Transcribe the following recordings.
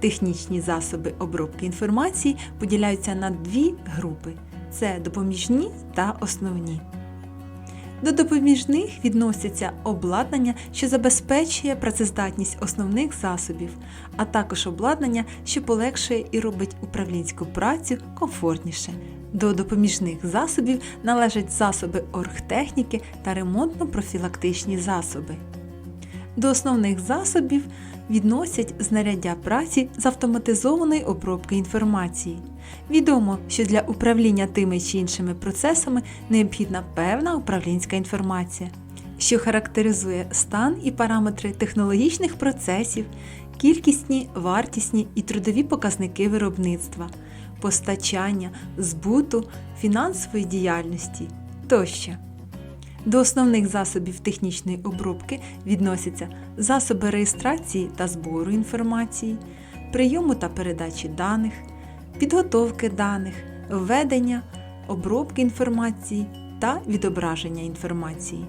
Технічні засоби обробки інформації поділяються на дві групи: це допоміжні та основні. До допоміжних відносяться обладнання, що забезпечує працездатність основних засобів, а також обладнання, що полегшує і робить управлінську працю комфортніше. До допоміжних засобів належать засоби оргтехніки та ремонтно-профілактичні засоби. До основних засобів відносять знаряддя праці з автоматизованої обробки інформації. Відомо, що для управління тими чи іншими процесами необхідна певна управлінська інформація, що характеризує стан і параметри технологічних процесів, кількісні, вартісні і трудові показники виробництва, постачання, збуту, фінансової діяльності тощо. До основних засобів технічної обробки відносяться засоби реєстрації та збору інформації, прийому та передачі даних, підготовки даних, введення, обробки інформації та відображення інформації.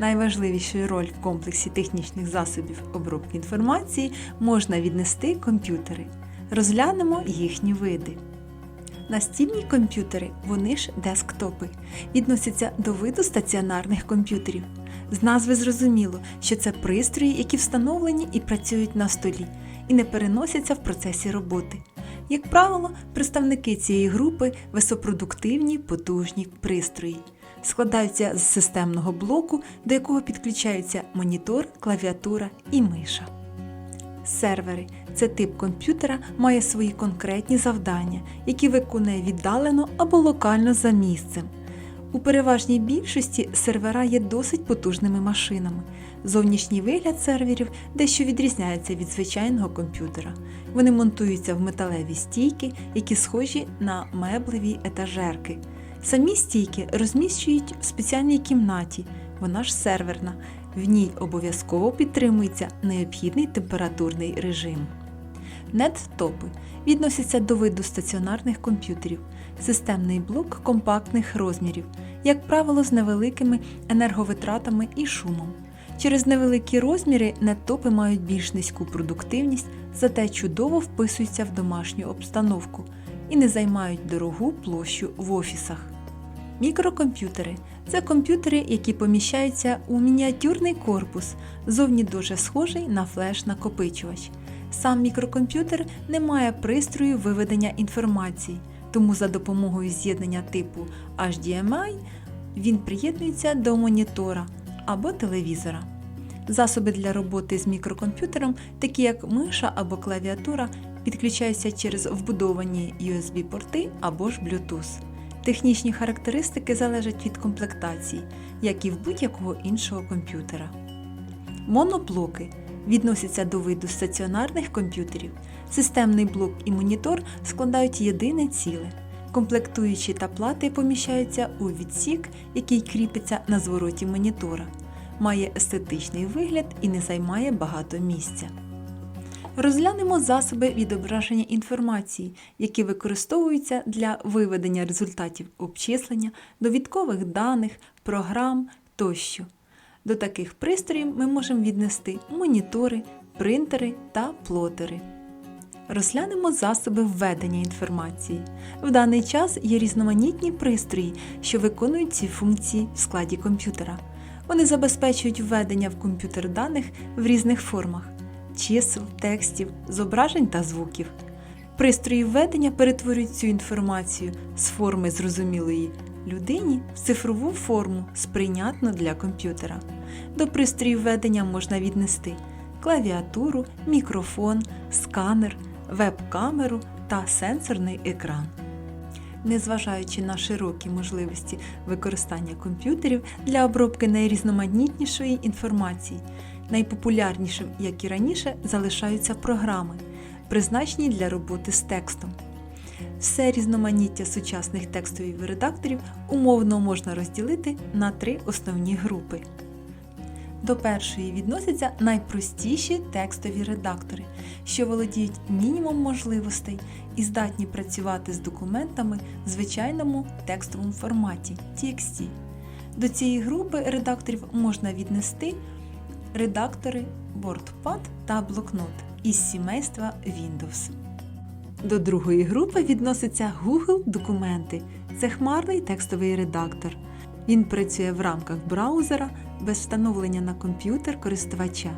Найважливішу роль в комплексі технічних засобів обробки інформації можна віднести комп'ютери. Розглянемо їхні види. Настільні комп'ютери, вони ж десктопи, відносяться до виду стаціонарних комп'ютерів. З назви зрозуміло, що це пристрої, які встановлені і працюють на столі, і не переносяться в процесі роботи. Як правило, представники цієї групи висопродуктивні потужні пристрої. Складаються з системного блоку, до якого підключаються монітор, клавіатура і миша. Сервери це тип комп'ютера має свої конкретні завдання, які виконує віддалено або локально за місцем. У переважній більшості сервера є досить потужними машинами. Зовнішній вигляд серверів дещо відрізняється від звичайного комп'ютера. Вони монтуються в металеві стійки, які схожі на меблеві етажерки. Самі стійки розміщують в спеціальній кімнаті, вона ж серверна. В ній обов'язково підтримується необхідний температурний режим. Неттопи відносяться до виду стаціонарних комп'ютерів, системний блок компактних розмірів, як правило, з невеликими енерговитратами і шумом. Через невеликі розміри неттопи мають більш низьку продуктивність, зате чудово вписуються в домашню обстановку і не займають дорогу площу в офісах. Мікрокомп'ютери це комп'ютери, які поміщаються у мініатюрний корпус, зовні дуже схожий на флеш-накопичувач. Сам мікрокомп'ютер не має пристрою виведення інформації, тому за допомогою з'єднання типу HDMI він приєднується до монітора або телевізора. Засоби для роботи з мікрокомп'ютером, такі як миша або клавіатура, підключаються через вбудовані USB-порти або ж Bluetooth. Технічні характеристики залежать від комплектації, як і в будь-якого іншого комп'ютера. Моноблоки відносяться до виду стаціонарних комп'ютерів. Системний блок і монітор складають єдине ціле. Комплектуючі та плати поміщаються у відсік, який кріпиться на звороті монітора, має естетичний вигляд і не займає багато місця. Розглянемо засоби відображення інформації, які використовуються для виведення результатів обчислення, довідкових даних, програм тощо. До таких пристроїв ми можемо віднести монітори, принтери та плотери. Розглянемо засоби введення інформації. В даний час є різноманітні пристрої, що виконують ці функції в складі комп'ютера. Вони забезпечують введення в комп'ютер даних в різних формах чисел, текстів, зображень та звуків. Пристрої введення перетворюють цю інформацію з форми зрозумілої людині в цифрову форму, сприйнятну для комп'ютера. До пристроїв введення можна віднести клавіатуру, мікрофон, сканер, веб-камеру та сенсорний екран. Незважаючи на широкі можливості використання комп'ютерів для обробки найрізноманітнішої інформації, найпопулярнішим, як і раніше, залишаються програми. призначені для роботи з текстом. Все різноманіття сучасних текстових редакторів умовно можна розділити на три основні групи. До першої відносяться найпростіші текстові редактори, що володіють мінімум можливостей і здатні працювати з документами в звичайному текстовому форматі TXT. До цієї групи редакторів можна віднести редактори WordPad та блокнот із сімейства Windows. До другої групи відноситься Google Документи. Це хмарний текстовий редактор. Він працює в рамках браузера без встановлення на комп'ютер користувача.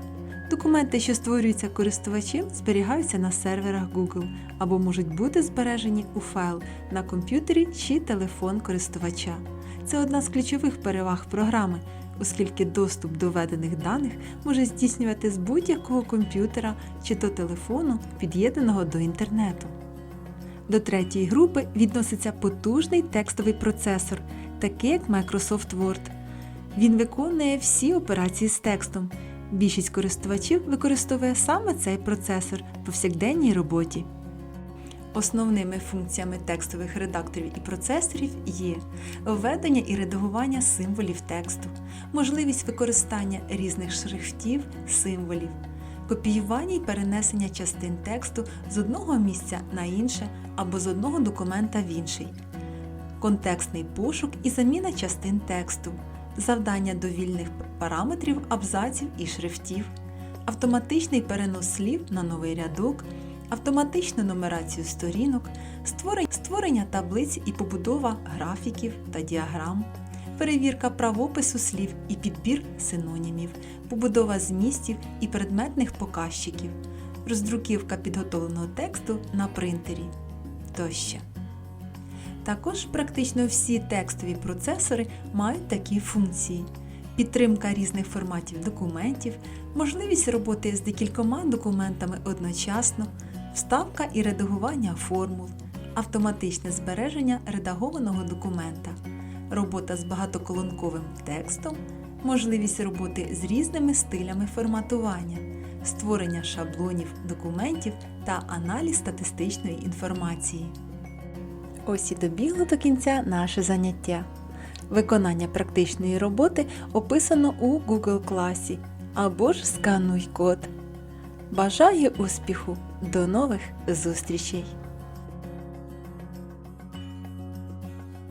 Документи, що створюються користувачем, зберігаються на серверах Google або можуть бути збережені у файл на комп'ютері чи телефон користувача. Це одна з ключових переваг програми, оскільки доступ до введених даних може здійснювати з будь-якого комп'ютера чи то телефону, під'єднаного до інтернету. До третьої групи відноситься потужний текстовий процесор, такий як Microsoft Word. Він виконує всі операції з текстом. Більшість користувачів використовує саме цей процесор в повсякденній роботі. Основними функціями текстових редакторів і процесорів є введення і редагування символів тексту, можливість використання різних шрифтів, символів, копіювання і перенесення частин тексту з одного місця на інше або з одного документа в інший, контекстний пошук і заміна частин тексту, завдання довільних параметрів абзаців і шрифтів, автоматичний перенос слів на новий рядок, автоматичну нумерацію сторінок, створення, таблиць і побудова графіків та діаграм, перевірка правопису слів і підбір синонімів, побудова змістів і предметних показчиків, роздруківка підготовленого тексту на принтері тощо. Також практично всі текстові процесори мають такі функції: підтримка різних форматів документів, можливість роботи з декількома документами одночасно, вставка і редагування формул, автоматичне збереження редагованого документа, робота з багатоколонковим текстом, можливість роботи з різними стилями форматування, створення шаблонів документів та аналіз статистичної інформації. Ось і добігло до кінця наше заняття. Виконання практичної роботи описано у Google класі або ж скануй код. Бажаю успіху! До нових зустрічей!